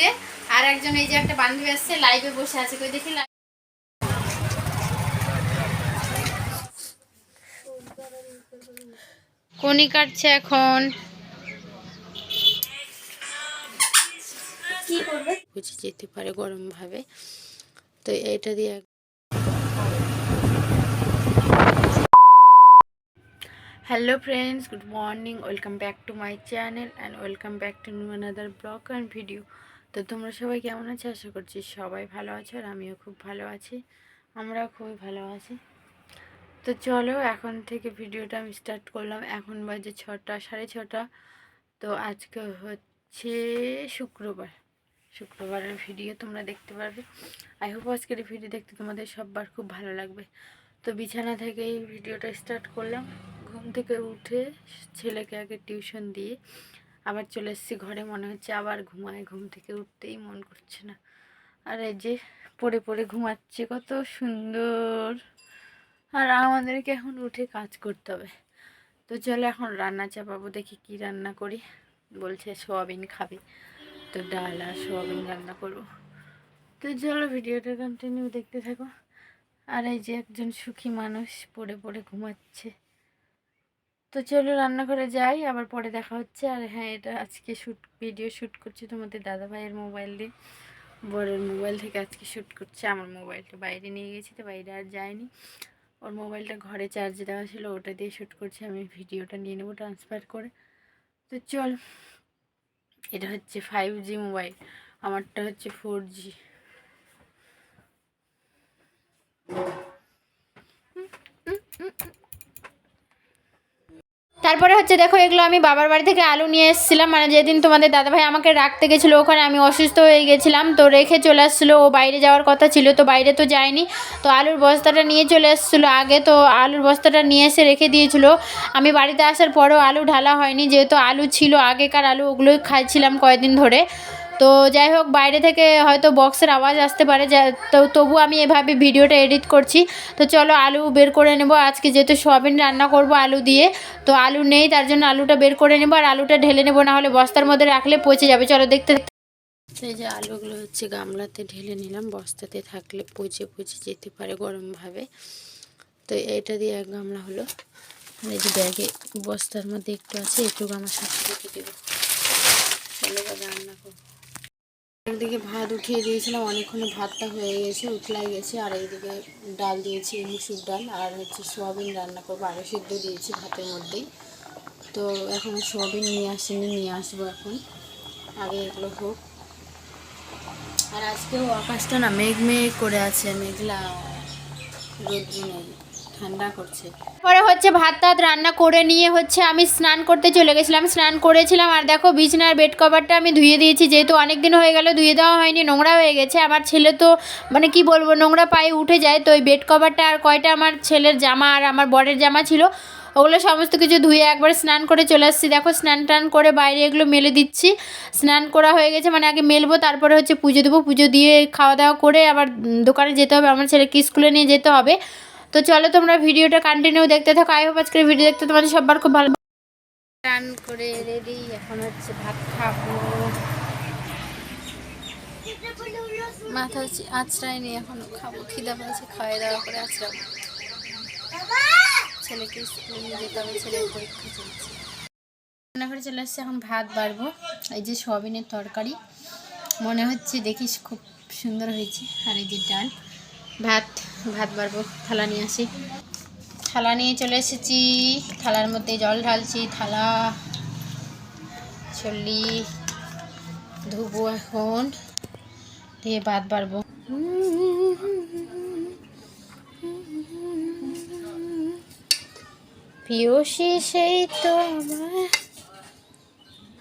দেখতে আর একজন এই যে একটা বান্ধবী আসছে লাইভে বসে আছে। কই দেখি কোনি কাটছে এখন। কি করবে? বুঝে যেতে পারে গরম ভাবে তো এটা দিয়ে hello friends good morning welcome back to my channel and welcome back to new another blog and video তো তোমরা সবাই কেমন আছো? আশা করছি সবাই ভালো আছো আর আমিও খুব ভালো আছি। আমরাও খুবই ভালো আছি। তো চলো এখন থেকে ভিডিওটা আমি স্টার্ট করলাম। এখন বাজে ছটা, সাড়ে ছটা। তো আজকে হচ্ছে শুক্রবার। শুক্রবারের ভিডিও তোমরা দেখতে পারবে। আই হোপ আজকের ভিডিও দেখতে তোমাদের সববার খুব ভালো লাগবে। তো বিছানা থেকে এই ভিডিওটা স্টার্ট করলাম। ঘুম থেকে উঠে ছেলেকে আগে টিউশন দিয়ে আবার চলে এসেছি ঘরে, মনে হচ্ছে আবার ঘুমায়, ঘুম থেকে উঠতেই মন করছে না। আর এই যে পড়ে পড়ে ঘুমাচ্ছে, কত সুন্দর। আর আমাদেরকে এখন উঠে কাজ করতে হবে। তো চলো এখন রান্না চাপাবো, দেখি কি রান্না করি। বলছে সোয়াবিন খাবে। তো ডাল আর সোয়াবিন রান্না করব। তো চলো ভিডিওটা কন্টিনিউ দেখতে থাকো। আর এই যে একজন সুখী মানুষ পড়ে পড়ে ঘুমাচ্ছে। তো চলো রান্নাঘরে যাই, আবার পরে দেখা হচ্ছে। আর হ্যাঁ এটা আজকে শ্যুট ভিডিও শ্যুট করছি তোমাদের দাদা ভাইয়ের মোবাইল দিয়ে। বরের মোবাইল থেকে আজকে শ্যুট করছে, আমার মোবাইলটা বাইরে নিয়ে গেছি, তো বাইরে আর যায়নি। ওর মোবাইলটা ঘরে চার্জে দেওয়া ছিল, ওটা দিয়ে শ্যুট করছি, আমি ভিডিওটা নিয়ে নেব ট্রান্সফার করে। তো চল, এটা হচ্ছে ফাইভ জি মোবাইল আমারটা হচ্ছে ফোর জি তারপরে হচ্ছে দেখো, এগুলো আমি বাবার বাড়ি থেকে আলু নিয়ে এসেছিলাম। মানে যেদিন তোমাদের দাদাভাই আমাকে রাখতে গেছিল, ওখানে আমি অসুস্থ হয়ে গেছিলাম। তো রেখে চলে আসছিল, ও বাইরে যাওয়ার কথা ছিল, তো বাইরে তো যায়নি। তো আলুর বস্তাটা নিয়ে চলে এসেছিল আগে, তো আলুর বস্তাটা নিয়ে এসে রেখে দিয়েছিল। আমি বাড়িতে আসার পরেও আলু ঢালা হয়নি, যেহেতু আলু ছিল, আগেকার আলু ওগুলোই খাইছিলাম কয়েকদিন ধরে। তো যাই হোক, বাইরে থেকে হয়তো বক্সের আওয়াজ আসতে পারে, যা, তো তবু আমি এভাবে ভিডিওটা এডিট করছি। তো চলো আলু বের করে নেব। আজকে যেহেতু সোয়াবিন রান্না করব আলু দিয়ে, তো আলু নেই, তার জন্য আলুটা বের করে নেব আর আলুটা ঢেলে নেব না হলে বস্তার মধ্যে রাখলে পচে যাবে। চলো দেখতে এই যে আলুগুলো হচ্ছে গামলাতে ঢেলে নিলাম, বস্তাতে থাকলে পচে পচে যেতে পারে গরমভাবে। তো এটা দিয়ে এক গামলা হলো। এই যে ব্যাগে বস্তার মধ্যে একটু আছে একটু আমার সাথে রেখে দেবো রান্না করব। একদিকে ভাত উঠিয়ে দিয়েছিলাম। অনেকক্ষণ ভাতটা হয়ে গেছে উঠলাই গেছে। আর এইদিকে ডাল দিয়েছি, মুসুর ডাল আর হচ্ছে সোয়াবিন রান্না করব। আরও সিদ্ধ দিয়েছি ভাতের মধ্যেই। তো এখন সোয়াবিন নিয়ে আসিনি, নিয়ে আসব এখন। আগে এগুলো হোক। আর আজকেও আকাশটা না মেঘ মেঘ করে আছে, মেঘলা রোদ্র নেই। ঠান্ডা করছে। পরে হচ্ছে ভাত টাত রান্না করে নিয়ে হচ্ছে আমি স্নান করতে চলে গেছিলাম। স্নান করেছিলাম আর দেখো বিছনার বেড কভারটা আমি ধুয়ে দিয়েছি। যেহেতু অনেক দিন হয়ে গেল, ধুয়ে দেওয়া হয়নি, নোংরা হয়ে গেছে। আমার ছেলে তো মানে কি বলব, নোংরা পায়ে উঠে যায়। তো ওই বেড কভারটা আর কয়টা আমার ছেলের জামা আর আমার বরের জামা ছিল, ওগুলো সমস্ত কিছু ধুয়ে একবার স্নান করে চলে আসছি। দেখো স্নান টান করে বাইরে এগুলো মেলে দিচ্ছি। স্নান করা হয়ে গেছে মানে আগে মেলবো, তারপরে হচ্ছে পুজো দেবো। পুজো দিয়ে খাওয়া দাওয়া করে আবার দোকানে যেতে হবে। আমার ছেলেকে স্কুলে নিয়ে যেতে হবে। তো চলো তোমরা ভিডিওটা কন্টিনিউ দেখতে থাকো। আই হোপ আজকের ভিডিও দেখতে তোমাদের সবার খুব ভালো রান করে রেডি, এখন হচ্ছে ভাত খাব। মাথা হচ্ছে আঁচড়াই নিয়ে এখন খাব। খিদা পেয়েছে খাওয়া দাওয়া করে আঁচড়াবো। ছেলেকে স্কুলে যেতে হবে, ছেলের পরীক্ষা চলছে। রান্না করে চলে আসছে, এখন ভাত বাড়বো। এই যে সোয়াবিনের তরকারি। মনে হচ্ছে দেখিস খুব সুন্দর হয়েছে। আর এই যে ডাল। ভাত ভাত বাড়বো, থালা নিয়ে আসি। থালা নিয়ে চলে এসেছি। থালার মধ্যে জল ঢালছি, থালা, চল্লি, ধুবো এখন। দিয়ে ভাত বাড়বো। পিয়সী সেই তো আমার।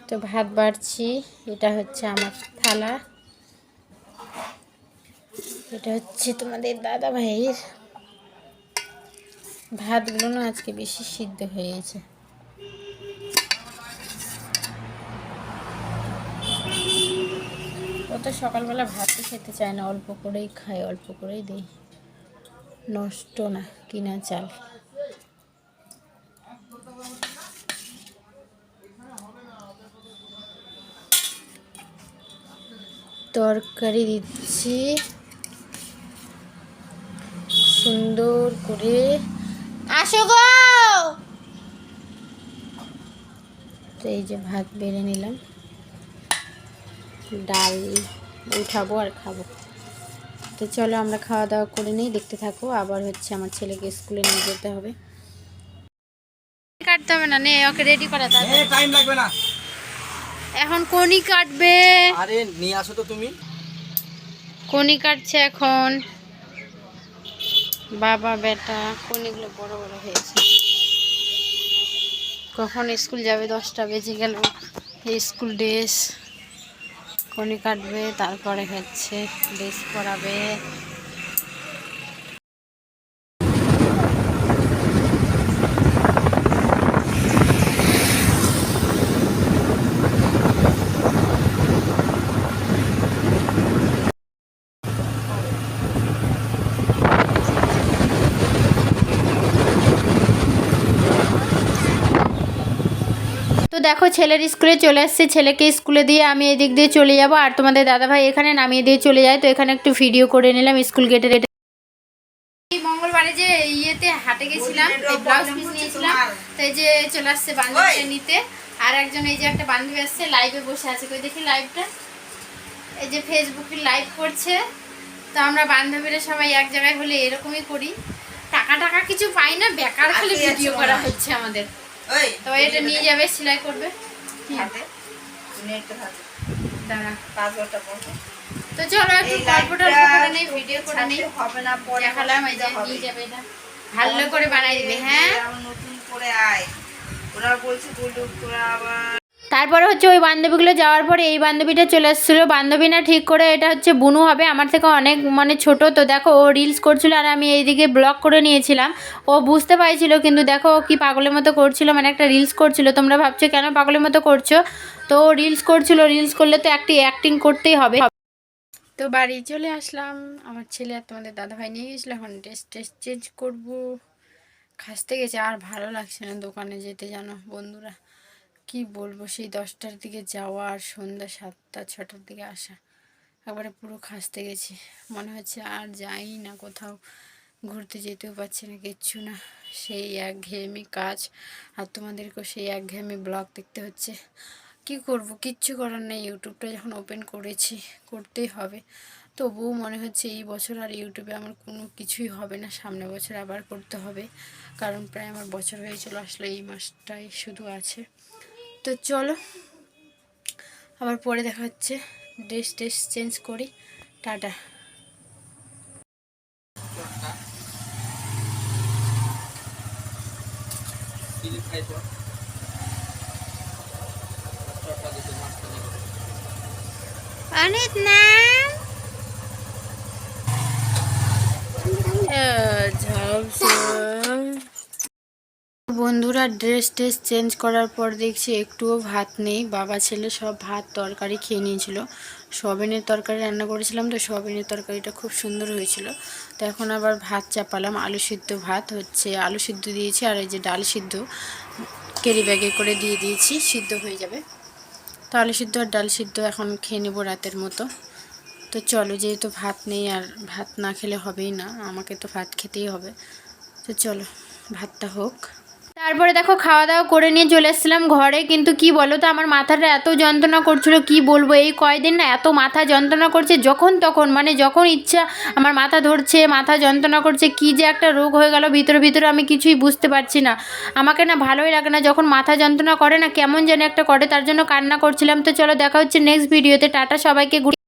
তো ভাত বাড়ছি, এটা হচ্ছে আমার থালা। এটা হচ্ছে তোমাদের দাদা ভাইয়ের ভাতগুলো না আজকে বেশি সিদ্ধ হয়ে গেছে ও তো সকালবেলা ভাতই খেতে চায় না, অল্প করেই খায়, অল্প করেই দিই নষ্ট না, কিনা চাল। তরকারি দিচ্ছি। সুন্দর করে আসো গো! তো এই যে ভাত বেড়ে নিলাম। ডাল উঠাবো আর খাব। তো চলো আমরা খাওয়া দাওয়া করে নিই দেখতে থাকো। আবার হচ্ছে আমার ছেলেকে স্কুলে নিয়ে যেতে হবে। কাটতে হবে না নে ওকে রেডি করা টাইম লাগবে না। এখন কোনি কাটবে। আরে নিয়ে আসো তো তুমি। কোনি কাটছে এখন। বাবা, বেটা কোনিগুলো বড় বড় হয়েছে? কখন স্কুল যাবে? দশটা বেজে গেল। School dress. কোনি কাটবে, তারপরে হচ্ছে ড্রেস পরাবে। দেখো ছেলের স্কুলে চলে এসছে। ছেলেকে স্কুলে দিয়ে আমি এদিক দিয়ে চলে যাব। আর তোমাদের দাদাভাই এখানে নামিয়ে দিয়ে চলে যায়। তো এখানে একটু ভিডিও করে নিলাম স্কুল গেটের এটা। এই মঙ্গলবারে যে ইয়েতে হাটে গেছিলাম ব্লাউজ পিস নিয়েছিলাম। তো এই যে চলে আসছে বান্ধবীকে নিতে। আর একজন এই যে একটা বান্ধবী আসছে লাইভে বসে আছে। কই দেখি লাইভটা এই যে ফেসবুকে লাইভ করছে। তো আমরা বান্ধবীরা সবাই এক জায়গায় হলে এরকমই করি। টাকা টাকা কিছু পাই না বেকার খালি ভিডিও করা হচ্ছে আমাদের। তো এটা নিয়ে যাবে সেলাই করবে। তো। চলো একটু করে নেই ভিডিও করে নেই। হবে না পরে দেখালাম এই যে নিয়ে যাবে এটা। ভালো করে বানাই দিবে হ্যাঁ? নতুন করে আয়। ওরা বলছে বলুক তোরা আবার তারপরে হচ্ছে ওই বান্ধবীগুলো যাওয়ার পরে এই বান্ধবীটা চলে এসেছিল। বান্ধবী না ঠিক করে এটা হচ্ছে বুনু হবে, আমার থেকে অনেক মানে ছোট, তো দেখো ও রিলস করছিল আর আমি এইদিকে ব্লগ করে নিয়েছিলাম। ও বুঝতে পারছিল কিন্তু দেখো ও কি পাগলের মতো করছিল মানে একটা রিলস করছিল। তোমরা ভাবছ কেন পাগলের মতো করছ? তো ও রিলস করছিল রিলস করলে তো একটি অ্যাক্টিং করতেই হবে। তো বাড়ি চলে আসলাম। আমার ছেলে আর তোমাদের দাদাভাই নিয়ে গেছিল, এখন ড্রেস ট্রেস চেঞ্জ করব। খাসতে গেছে, আর ভালো লাগছে না দোকানে যেতে জানো বন্ধুরা। কি বলব? সেই দশটার দিকে যাওয়া আর সন্ধ্যা সাতটা, ছটার দিকে আসা। একবারে পুরো খাসতে গেছি। মনে হচ্ছে আর যাই না, কোথাও ঘুরতে যেতেও পারছি না, কিচ্ছু না। সেই একঘেয়েমি কাজ আর তোমাদেরকেও সেই একঘেয়েমি ব্লগ দেখতে হচ্ছে। কি করব? কিচ্ছু করার নেই। ইউটিউবটা যখন ওপেন করেছি, করতেই হবে। তবুও মনে হচ্ছে এই বছর আর ইউটিউবে আমার কোনো কিছুই হবে না। সামনে বছর আবার করতে হবে। কারণ প্রায় আমার বছর হয়ে চলে আসলে, এই মাসটাই শুধু আছে। তো চলো আবার পরে দেখা হচ্ছে। ড্রেস ট্রেস চেঞ্জ করি। টাটা। অনেক না। বন্ধুরা ড্রেস ট্রেস চেঞ্জ করার পর দেখছি একটুও ভাত নেই। বাবা, ছেলে সব ভাত, তরকারি খেয়ে নিয়েছিল। সয়াবিনের তরকারি রান্না করেছিলাম তো সয়াবিনের তরকারিটা খুব সুন্দর হয়েছিল। তো এখন আবার ভাত চাপালাম, আলু সিদ্ধ ভাত হচ্ছে, আলু সিদ্ধ দিয়েছি আর এই যে ডাল সিদ্ধ কেরি ব্যাগে করে দিয়ে দিয়েছি, সিদ্ধ হয়ে যাবে। তো আলু সিদ্ধ আর ডাল সিদ্ধ এখন খেয়ে নেব রাতের মতো। তো চলো, যেহেতু ভাত নেই আর ভাত না খেলে হবেই না, আমাকে তো ভাত খেতেই হবে। তো চলো, ভাতটা হোক। তারপরে দেখো খাওয়া দাওয়া করে নিয়ে চলে এসেছিলাম ঘরে, কিন্তু কি বলো তো আমার মাথাটা এত যন্ত্রণা করছিল, কি বলব, এই কয়দিন না এত মাথা যন্ত্রণা করছে, যখন তখন মানে যখন ইচ্ছা আমার মাথা ধরছে, মাথা যন্ত্রণা করছে, কি যে একটা রোগ হয়ে গেল, ভিতরে ভিতরে আমি কিছুই বুঝতে পারছি না। আমাকে না ভালোই লাগে না, যখন মাথা যন্ত্রণা করে না, কেমন যেন একটা করে, তার জন্য কান্না করছিলাম, তো চলো দেখা হচ্ছে নেক্সট ভিডিওতে টাটা সবাইকে